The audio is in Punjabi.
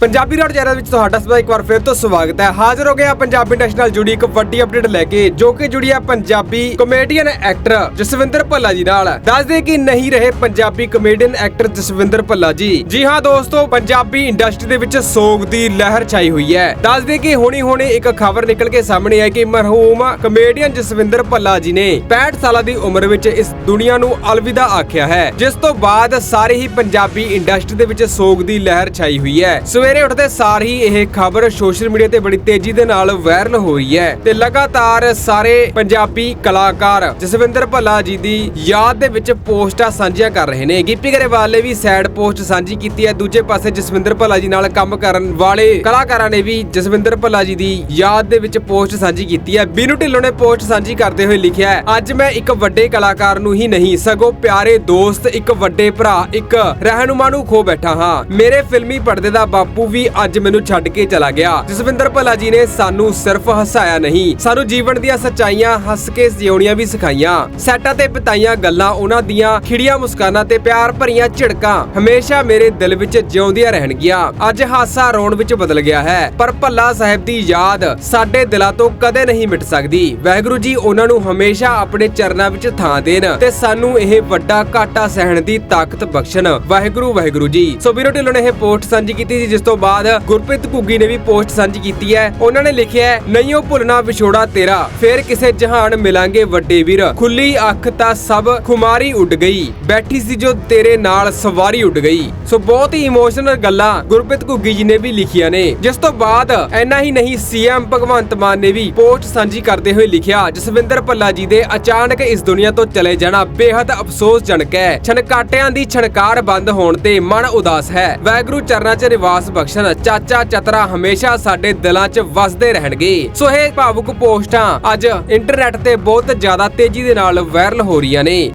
ਪੰਜਾਬੀ ਰੋਡ ਚੈਨਲ ਵਿੱਚ ਤੁਹਾਡਾ ਸਭ ਦਾ ਇੱਕ ਵਾਰ ਫਿਰ ਤੋਂ ਸਵਾਗਤ ਹੈ। ਹਾਜ਼ਰ ਹੋ ਗਿਆ ਪੰਜਾਬੀ ਇੰਡਸਟਰੀ ਨਾਲ ਜੁੜੀ ਇੱਕ ਵੱਡੀ ਅਪਡੇਟ ਲੈ ਕੇ, ਜੋ ਕਿ ਜੁੜੀ ਹੈ ਪੰਜਾਬੀ ਕਮੇਡੀਅਨ ਐਕਟਰ ਜਸਵਿੰਦਰ ਭੱਲਾ ਜੀ ਨਾਲ। ਦੱਸਦੇ ਕਿ ਨਹੀਂ ਰਹੇ ਪੰਜਾਬੀ ਕਮੇਡੀਅਨ ਐਕਟਰ ਜਸਵਿੰਦਰ ਭੱਲਾ ਜੀ। ਜੀ ਹਾਂ ਦੋਸਤੋ, ਪੰਜਾਬੀ ਇੰਡਸਟਰੀ ਦੇ ਵਿੱਚ ਸੋਗ ਦੀ ਲਹਿਰ ਛਾਈ ਹੋਈ ਹੈ। ਦੱਸਦੇ ਕਿ ਹੁਣੀ ਹੁਣੀ ਇੱਕ ਖਬਰ ਨਿਕਲ ਕੇ ਸਾਹਮਣੇ ਆਈ ਕਿ ਮਰਹੂਮ ਕਮੇਡੀਅਨ ਜਸਵਿੰਦਰ ਭੱਲਾ ਜੀ ਨੇ 65 ਸਾਲਾਂ ਦੀ ਉਮਰ ਵਿੱਚ ਇਸ ਦੁਨੀਆ ਨੂੰ ਅਲਵਿਦਾ ਆਖਿਆ ਹੈ, ਜਿਸ ਤੋਂ ਬਾਅਦ ਸਾਰੇ ਹੀ ਪੰਜਾਬੀ ਇੰਡਸਟਰੀ ਦੇ ਵਿੱਚ ਸੋਗ ਦੀ ਲਹਿਰ ਛਾਈ ਹੋਈ ਹੈ। ਸਵੇਰੇ ਉੱਠਦੇ ਸਾਰ ਹੀ ਇਹ ਖਬਰ ਸੋਸ਼ਲ ਮੀਡੀਆ ਤੇ ਬੜੀ ਤੇਜ਼ੀ ਦੇ ਨਾਲ ਵਾਇਰਲ ਹੋਈ ਹੈ ਤੇ ਲਗਾਤਾਰ ਸਾਰੇ ਪੰਜਾਬੀ ਕਲਾਕਾਰ ਜਸਵਿੰਦਰ ਭੱਲਾ ਜੀ ਦੀ ਯਾਦ ਦੇ ਵਿੱਚ ਪੋਸਟਾਂ ਸਾਂਝੀਆਂ ਕਰ ਰਹੇ ਨੇ। ਗਿੱਪੀ ਗਰੇਵਾਲ ਨੇ ਵੀ ਸੈਡ ਪੋਸਟ ਸਾਂਝੀ ਕੀਤੀ ਹੈ। ਦੂਜੇ ਪਾਸੇ ਜਸਵਿੰਦਰ ਭੱਲਾ ਜੀ ਨਾਲ ਕੰਮ ਕਰਨ ਵਾਲੇ ਕਲਾਕਾਰਾਂ ਨੇ ਵੀ ਜਸਵਿੰਦਰ ਭੱਲਾ ਜੀ ਦੀ ਯਾਦ ਦੇ ਵਿੱਚ ਪੋਸਟ ਸਾਂਝੀ ਕੀਤੀ ਹੈ। ਬੀਨੂ ਢਿੱਲੋਂ ਨੇ ਪੋਸਟ ਸਾਂਝੀ ਕਰਦੇ ਹੋਏ ਲਿਖਿਆ ਹੈ, ਅੱਜ ਮੈਂ ਇੱਕ ਵੱਡੇ ਕਲਾਕਾਰ ਨੂੰ ਹੀ ਨਹੀਂ, ਸਗੋਂ ਪਿਆਰੇ ਦੋਸਤ, ਇੱਕ ਵੱਡੇ ਭਰਾ, ਇੱਕ ਰਹਿਨੁਮਾ ਨੂੰ ਖੋ ਬੈਠਾ ਹਾਂ। ਮੇਰੇ ਫਿਲਮੀ ਪਰਦੇ ਦਾ ਬਾਪੂ ਵੀ ਅੱਜ ਮੈਨੂੰ ਛੱਡ ਕੇ ਚਲਾ ਗਿਆ। ਜਸਵਿੰਦਰ ਭੱਲਾ ਜੀ ਨੇ ਸਾਨੂੰ ਸਿਰਫ ਹਸਾਇਆ ਨਹੀਂ, ਸਾਨੂੰ ਜੀਵਨ ਦੀਆਂ ਸੱਚਾਈਆਂ ਹੱਸ ਕੇ ਜਿਉਣੀਆਂ ਵੀ ਸਿਖਾਈਆਂ। ਸੈਟਾਂ ਤੇ ਬਿਤਾਈਆਂ ਗੱਲਾਂ ਉਹਨਾਂ ਦੀਆਂ ਖਿੜੀਆਂ ਮੁਸਕਾਨਾਂ ਤੇ ਪਿਆਰ ਭਰੀਆਂ ਝਿੜਕਾਂ ਹਮੇਸ਼ਾ ਮੇਰੇ ਦਿਲ ਵਿੱਚ ਜਿਉਂਦੀਆਂ ਰਹਿਣਗੀਆਂ ਅੱਜ ਹਾਸਾ ਰੋਣ ਵਿੱਚ ਬਦਲ ਗਿਆ ਹੈ, ਪਰ ਭੱਲਾ ਸਾਹਿਬ ਦੀ ਯਾਦ ਸਾਡੇ ਦਿਲਾਂ ਤੋਂ ਕਦੇ ਨਹੀਂ ਮਿਟ ਸਕਦੀ। ਵਾਹਿਗੁਰੂ ਜੀ ਉਹਨਾਂ ਨੂੰ ਹਮੇਸ਼ਾ ਆਪਣੇ ਚਰਨਾਂ ਵਿੱਚ ਥਾਂ ਦੇਣ ਤੇ ਸਾਨੂੰ ਇਹ ਵੱਡਾ ਘਾਟਾ ਸਹਿਣ ਦੀ ਤਾਕਤ ਬਖਸ਼ਣ। ਵਾਹਿਗੁਰੂ ਵਾਹਿਗੁਰੂ ਜੀ। ਸੋ ਵੀਰੋ, ਢਿੱਲੋਂ ਨੇ ਇਹ ਪੋਸਟ ਸਾਂਝੀ ਕੀਤੀ ਸੀ, ਜਿਸ ਤੋਂ ਬਾਅਦ ਗੁਰਪ੍ਰੀਤ ਘੁੱਗੀ ਨੇ ਵੀ ਪੋਸਟ ਸਾਂਝੀ ਕੀਤੀ ਹੈ। ਉਹਨਾਂ ਨੇ ਲਿਖਿਆ ਹੈ, ਨਹੀਂ ਉਹ ਭੁੱਲਣਾ ਵਿਛੋੜਾ ਤੇਰਾ, ਫੇਰ ਕਿਸੇ ਜਹਾਨ ਮਿਲਾਂਗੇ ਵੱਡੇ ਵੀਰ। ਖੁੱਲੀ ਅੱਖ ਤਾਂ ਸਭ ਖੁਮਾਰੀ ਉੱਡ ਗਈ, ਬੈਠੀ ਸੀ ਜੋ ਤੇਰੇ ਨਾਲ ਸਵਾਰੀ ਉੱਡ ਗਈ। ਸੋ ਬਹੁਤ ਹੀ ਇਮੋਸ਼ਨਲ ਗੱਲਾਂ ਗੁਰਪ੍ਰੀਤ ਘੁੱਗੀ ਜੀ ਨੇ ਵੀ ਲਿਖੀਆਂ ਨੇ। ਜਿਸ ਤੋਂ ਬਾਅਦ ਐਨਾ ਹੀ ਨਹੀਂ ਸੀਐਮ ਭਗਵੰਤ ਮਾਨ ਨੇ ਵੀ ਪੋਸਟ ਸਾਂਝੀ ਕਰਦੇ ਹੋਏ ਲਿਖਿਆ, ਜਸਵਿੰਦਰ ਭੱਲਾ ਜੀ ਦੇ ਅਚਾਨਕ ਇਸ ਦੁਨੀਆ ਤੋਂ ਚਲੇ ਜਾਣਾ ਬੇहद ਅਫਸੋਸਜਨਕ ਹੈ। ਛਣਕਾਟਿਆਂ ਦੀ ਛਣਕਾਰ ਬੰਦ ਹੋਣ ਤੇ ਮਨ ਉਦਾਸ ਹੈ। ਵਾਹਿਗੁਰੂ ਚਰਨਾਂ 'ਚ ਨਿਵਾਸ ਬਖਸ਼ਣ। ਚਾਚਾ ਚਤਰਾ ਹਮੇਸ਼ਾ ਸਾਡੇ ਦਿਲਾਂ 'ਚ ਵਸਦੇ ਰਹਿਣਗੇ। ਸੋ ਇਹ ਭਾਵੁਕ ਪੋਸਟਾਂ, ਅੱਜ ਇੰਟਰਨੈਟ ਤੇ ਬਹੁਤ ਜ਼ਿਆਦਾ ਤੇਜ਼ੀ ਦੇ ਨਾਲ ਵਾਇਰਲ ਹੋ ਰਹੀਆਂ ਨੇ।